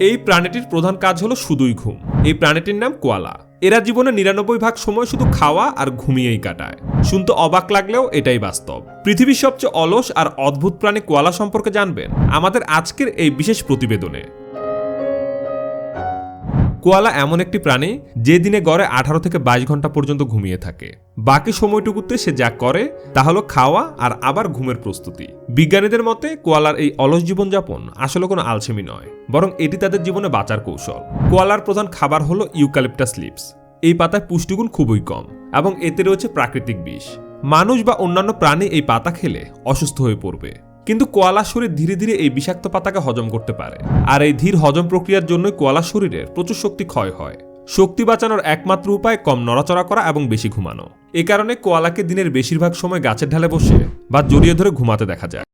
এই প্রাণীটির প্রধান কাজ হলো শুধুই ঘুম। এই প্রাণীটির নাম কোয়ালা। এরা জীবনে নিরানব্বই ভাগ সময় শুধু খাওয়া আর ঘুমিয়েই কাটায়। শুনতে অবাক লাগলেও এটাই বাস্তব। পৃথিবীর সবচেয়ে অলস আর অদ্ভুত প্রাণী কোয়ালা সম্পর্কে জানবেন আমাদের আজকের এই বিশেষ প্রতিবেদনে। কোয়ালা এমন একটি প্রাণী যে দিনে গড়ে আঠারো থেকে বাইশ ঘণ্টা পর্যন্ত ঘুমিয়ে থাকে। বাকি সময়টুকুতে সে যা করে তা হলো খাওয়া আর আবার ঘুমের প্রস্তুতি। বিজ্ঞানীদের মতে কোয়ালার এই অলস জীবনযাপন আসলে কোনো আলসেমি নয়, বরং এটি তাদের জীবনে বাঁচার কৌশল। কোয়ালার প্রধান খাবার হলো ইউক্যালিপটাস লিপস এই পাতায় পুষ্টিগুণ খুবই কম এবং এতে রয়েছে প্রাকৃতিক বিষ। মানুষ বা অন্যান্য প্রাণী এই পাতা খেলে অসুস্থ হয়ে পড়বে। কিন্তু কোয়ালা শরীর ধীরে ধীরে এই বিষাক্ত পাতাকে হজম করতে পারে। আর এই ধীর হজম প্রক্রিয়ার জন্যই কোয়ালা শরীরের প্রচুর শক্তি ক্ষয় হয়। শক্তি বাঁচানোর একমাত্র উপায় কম নড়াচড়া করা এবং বেশি ঘুমানো। এ কারণে কোয়ালাকে দিনের বেশিরভাগ সময় গাছের ঢালে বসে বা জড়িয়ে ধরে ঘুমাতে দেখা যায়।